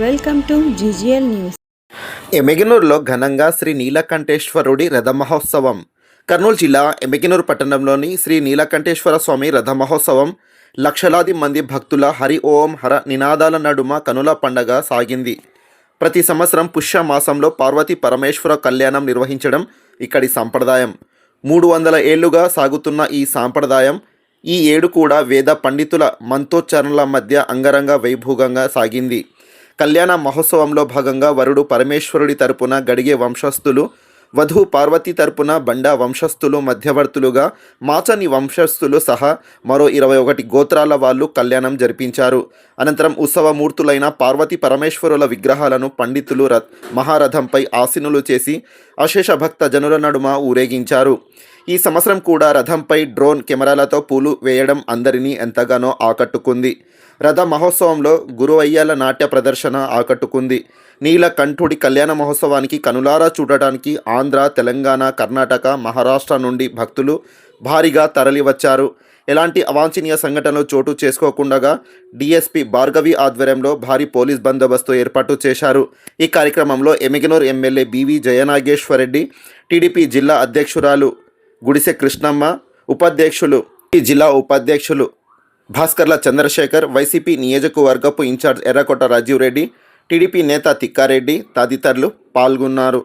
Welcome to GGL news. ఎమెగినూరులో ఘనంగా శ్రీ నీలకంఠేశ్వరుడి రథ మహోత్సవం కర్నూలు జిల్లా ఎమెగినూరు పట్టణంలోని శ్రీ నీలకంఠేశ్వర స్వామి రథ మహోత్సవం లక్షలాది మంది భక్తుల హరి ఓం హర నినాదాల నడుమ కనుల పండగ సాగింది. ప్రతి సంవత్సరం పుష్య మాసంలో పార్వతి పరమేశ్వర కళ్యాణం నిర్వహించడం ఇక్కడి సాంప్రదాయం. మూడు వందల ఏళ్ళుగా సాగుతున్న ఈ సాంప్రదాయం ఈ ఏడు కూడా వేద పండితుల మంత్రోచ్చారణల మధ్య అంగరంగ వైభోగంగా సాగింది. కళ్యాణ మహోత్సవంలో భాగంగా వరుడు పరమేశ్వరుడి తరపున గడిగే వంశస్థులు వధువు పార్వతి తరపున బండ వంశస్థులు మధ్యవర్తులుగా మాచని వంశస్థులు సహా మరో ఇరవై ఒకటి గోత్రాల వాళ్ళు కళ్యాణం జరిపించారు. అనంతరం ఉత్సవమూర్తులైన పార్వతి పరమేశ్వరుల విగ్రహాలను పండితులు రథ్ మహారథంపై ఆసీనులు చేసి అశేష భక్త జనుల నడుమ ఊరేగించారు. ఈ సంవత్సరం కూడా రథంపై డ్రోన్ కెమెరాలతో పూలు వేయడం అందరినీ ఎంతగానో ఆకట్టుకుంది. రథ మహోత్సవంలో గురువయ్యాల నాట్య ప్రదర్శన ఆకట్టుకుంది. నీలకంఠుడి కళ్యాణ మహోత్సవానికి కనులారా చూడటానికి ఆంధ్ర ఆంధ్ర తెలంగాణ కర్ణాటక మహారాష్ట్ర నుండి భక్తులు భారీగా తరలివచ్చారు. ఎలాంటి అవాంఛనీయ సంఘటనలు చోటు చేసుకోకుండా డిఎస్పి భార్గవి ఆధ్వర్యంలో భారీ పోలీస్ బందోబస్తు ఏర్పాటు చేశారు. ఈ కార్యక్రమంలో Emmiganur MLA BV Jayanageswara Reddy TDP జిల్లా అధ్యక్షురాలు గుడిసె కృష్ణమ్మ ఉపాధ్యక్షులు జిల్లా ఉపాధ్యక్షులు భాస్కర్ల చంద్రశేఖర్ వైసీపీ నియోజకవర్గపు ఇన్ఛార్జ్ ఎర్రకోట రాజీవ్ రెడ్డి టీడీపీ నేత తిక్కారెడ్డి తదితరులు పాల్గొన్నారు.